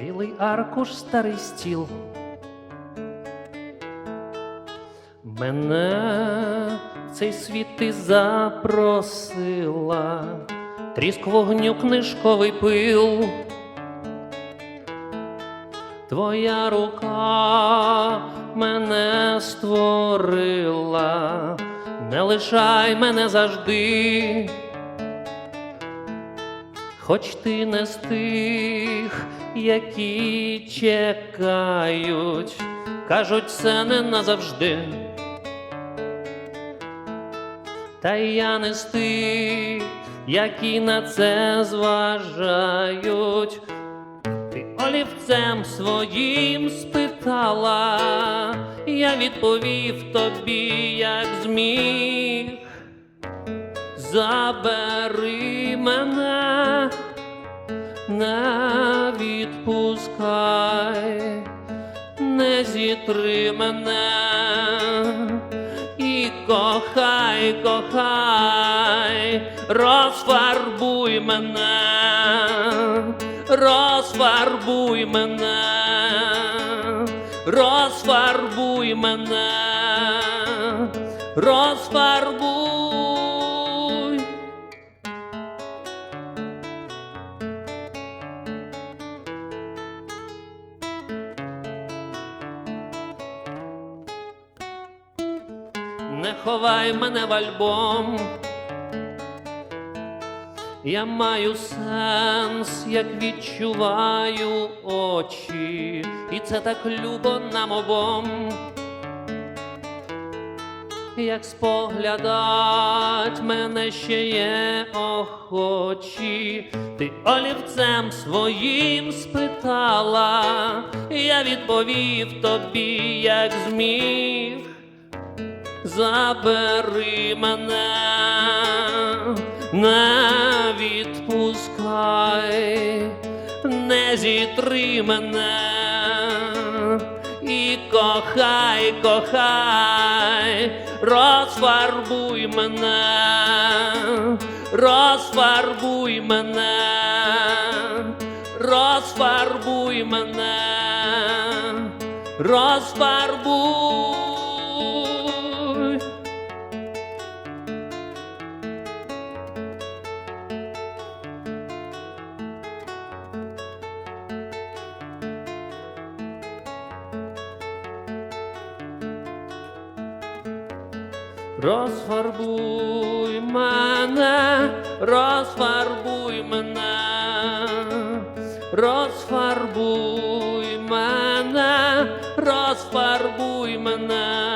білий аркуш, старий стіл. Мене в цей світ ти запросила, тріск вогню, книжковий пил. Твоя рука мене створила, не лишай мене завжди, хоч ти не з тих, які чекають, кажуть, це не назавжди. Та я не з тих, які на це зважають. Ти олівцем своїм спитала, я відповів тобі, як зміг. Забери мене, не відпускай, не зітри мене і кохай, кохай, розфарбуй мене, розфарбуй мене, розфарбуй мене, розфарбуй. Не ховай мене в альбом. Я маю сенс, як відчуваю очі, і це так любо нам обом. Як споглядать мене ще є охочі, ти олівцем своїм спитала, я відповів тобі, як зміг забери мене, не відпускай, не зітри мене і кохай, кохай, розфарбуй мене, розфарбуй мене, розфарбуй мене, розфарбуй. Розфарбуй мене, розфарбуй мене, розфарбуй мене, розфарбуй мене.